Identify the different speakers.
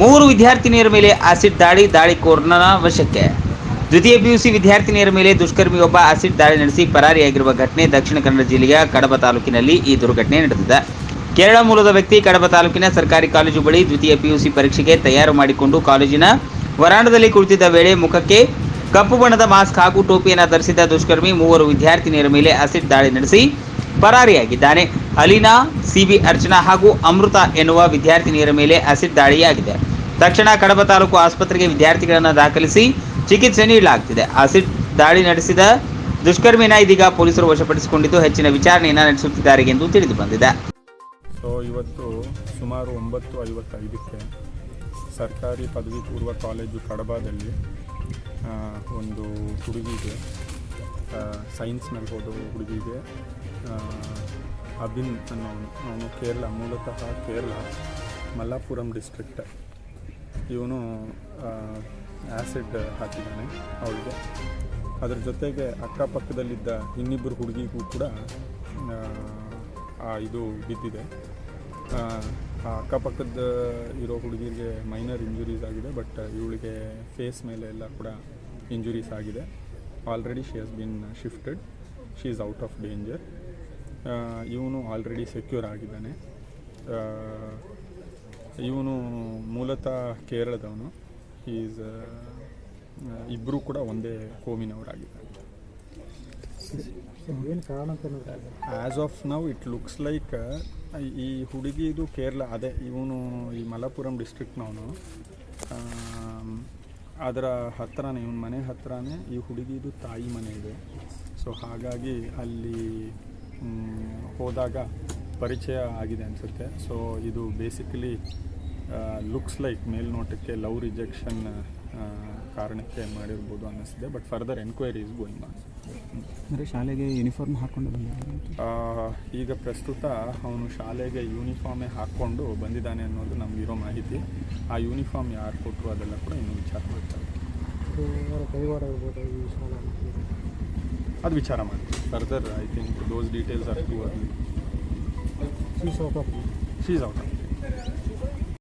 Speaker 1: ಮೂವರು ವಿದ್ಯಾರ್ಥಿನಿಯರ ಮೇಲೆ ಆಸಿಡ್ ದಾಳಿ ದಾಳಿಕೋರನ ವಶಕ್ಕೆ ದ್ವಿತೀಯ ಪಿಯುಸಿ ವಿದ್ಯಾರ್ಥಿನಿಯರ ಮೇಲೆ ದುಷ್ಕರ್ಮಿಯೊಬ್ಬ ಆಸಿಡ್ ದಾಳಿ ನಡೆಸಿ ಪರಾರಿಯಾಗಿರುವ ಘಟನೆ ದಕ್ಷಿಣ ಕನ್ನಡ ಜಿಲ್ಲೆಯ ಕಡಬ ತಾಲೂಕಿನಲ್ಲಿ ಈ ದುರ್ಘಟನೆ ನಡೆದಿದೆ. ಕೇರಳ ಮೂಲದ ವ್ಯಕ್ತಿ ಕಡಬ ತಾಲೂಕಿನ ಸರ್ಕಾರಿ ಕಾಲೇಜು ಬಳಿ ದ್ವಿತೀಯ ಪಿಯುಸಿ ಪರೀಕ್ಷೆಗೆ ತಯಾರು ಮಾಡಿಕೊಂಡು ಕಾಲೇಜಿನ ವರಾಂಡದಲ್ಲಿ ಕುಳಿತಿದ್ದ ವೇಳೆ ಮುಖಕ್ಕೆ ಕಪ್ಪು ಬಣ್ಣದ ಮಾಸ್ಕ್ ಹಾಗೂ ಟೋಪಿಯನ್ನು ಧರಿಸಿದ ದುಷ್ಕರ್ಮಿ ಮೂವರು ವಿದ್ಯಾರ್ಥಿನಿಯರ ಮೇಲೆ ಆಸಿಡ್ ದಾಳಿ ನಡೆಸಿ ಪರಾರಿಯಾಗಿದ್ದಾನೆ. ಅಲೀನಾ, ಸಿಬಿ ಅರ್ಚನಾ ಹಾಗೂ ಅಮೃತ ಎನ್ನುವ ವಿದ್ಯಾರ್ಥಿನಿಯರ ಮೇಲೆ ಆಸಿಡ್ ದಾಳಿಯಾಗಿದೆ. ತಕ್ಷಣ ಕಡಬ ತಾಲೂಕು ಆಸ್ಪತ್ರೆಗೆ ವಿದ್ಯಾರ್ಥಿಗಳನ್ನು ದಾಖಲಿಸಿ ಚಿಕಿತ್ಸೆ ನೀಡಲಾಗುತ್ತಿದೆ ಆಸಿಡ್ ದಾಳಿ ನಡೆಸಿದ ದುಷ್ಕರ್ಮಿನ ಇದೀಗ ಪೊಲೀಸರು ವಶಪಡಿಸಿಕೊಂಡಿದ್ದು ಹೆಚ್ಚಿನ ವಿಚಾರಣೆಯನ್ನು ನಡೆಸುತ್ತಿದ್ದಾರೆ ಎಂದು ತಿಳಿದು ಬಂದಿದೆ.
Speaker 2: ಸೊ ಇವತ್ತು ಸುಮಾರು ಒಂಬತ್ತು ಐವತ್ತೈದಕ್ಕೆ ಸರ್ಕಾರಿ ಪದವಿ ಪೂರ್ವ ಕಾಲೇಜು ಕಡಬದಲ್ಲಿ ಒಂದು ಹುಡುಗಿಗೆ ಸೈನ್ಸ್ನಲ್ಲಿ ಹೋದ ಹುಡುಗಿಗೆ ಆ, ಅಬಿನ್ ಅನ್ನೋನು ಅವನು ಕೇರಳ ಮೂಲತಃ ಕೇರಳ ಮಲ್ಲಾಪುರಂ ಡಿಸ್ಟ್ರಿಕ್ಟ್ ಇವನು ಆ್ಯಸಿಡ್ ಹಾಕಿದ್ದಾನೆ ಅವಳಿಗೆ. ಅದ್ರ ಜೊತೆಗೆ ಅಕ್ಕಪಕ್ಕದಲ್ಲಿದ್ದ ಇನ್ನಿಬ್ಬರು ಹುಡುಗಿಗೂ ಕೂಡ ಆ, ಇದು ಬಿದ್ದಿದೆ. ಆ, ಆ ಅಕ್ಕಪಕ್ಕದ ಇರೋ ಹುಡುಗಿರಿಗೆ ಮೈನರ್ ಇಂಜುರೀಸ್ ಆಗಿದೆ ಬಟ್ ಇವಳಿಗೆ ಫೇಸ್ ಮೇಲೆ ಎಲ್ಲ ಕೂಡ ಇಂಜುರೀಸ್ ಆಗಿದೆ. Already she has been shifted she is out of danger ಇವನು ಆಲ್ರೆಡಿ ಸೆಕ್ಯೂರ್ ಆಗಿದ್ದಾನೆ. ಇವನು ಮೂಲತಃ ಕೇರಳದವನು. ಈಸ್ ಇಬ್ಬರೂ ಕೂಡ ಒಂದೇ ಕೋಮಿನವರಾಗಿದ್ದಾರೆ. As of now it looks like ಈ ಹುಡುಗಿದು ಕೇರಳ ಅದೇ ಇವನು ಈ ಮಲಪುರಂ ಡಿಸ್ಟ್ರಿಕ್ಟ್ನವನು ಅದರ ಹತ್ತಿರನೇ ಇವನ ಮನೆ ಹತ್ತಿರನೇ ಈ ಹುಡುಗಿದು ತಾಯಿ ಮನೆ ಇದೆ. ಸೊ ಹಾಗಾಗಿ ಅಲ್ಲಿ ಹೋದಾಗ ಪರಿಚಯ ಆಗಿದೆ ಅನಿಸುತ್ತೆ. ಸೊ ಇದು ಬೇಸಿಕಲಿ ಲುಕ್ಸ್ ಲೈಕ್ ಮೇಲ್ನೋಟಕ್ಕೆ ಲವ್ ರಿಜೆಕ್ಷನ್ ಕಾರಣಕ್ಕೆ ಮಾಡಿರ್ಬೋದು ಅನ್ನಿಸ್ತಿದೆ. But further enquiry is going on
Speaker 3: ಅಂದರೆ ಶಾಲೆಗೆ ಯೂನಿಫಾರ್ಮ್ ಹಾಕ್ಕೊಂಡು ಬಂದ
Speaker 2: ಆ, ಈಗ ಪ್ರಸ್ತುತ ಅವನು ಶಾಲೆಗೆ ಯೂನಿಫಾರ್ಮೇ ಹಾಕ್ಕೊಂಡು ಬಂದಿದ್ದಾನೆ ಅನ್ನೋದು ನಮಗಿರೋ ಮಾಹಿತಿ. ಆ ಯೂನಿಫಾರ್ಮ್ ಯಾರು ಕೊಟ್ಟರು ಅದೆಲ್ಲ ಕೂಡ ಇನ್ನೂ ವಿಚಾರ ಮಾಡ್ತಾರೆ ಅದು ವಿಚಾರ ಮಾಡಿ further I think those details are too early
Speaker 3: she's out of
Speaker 2: she's out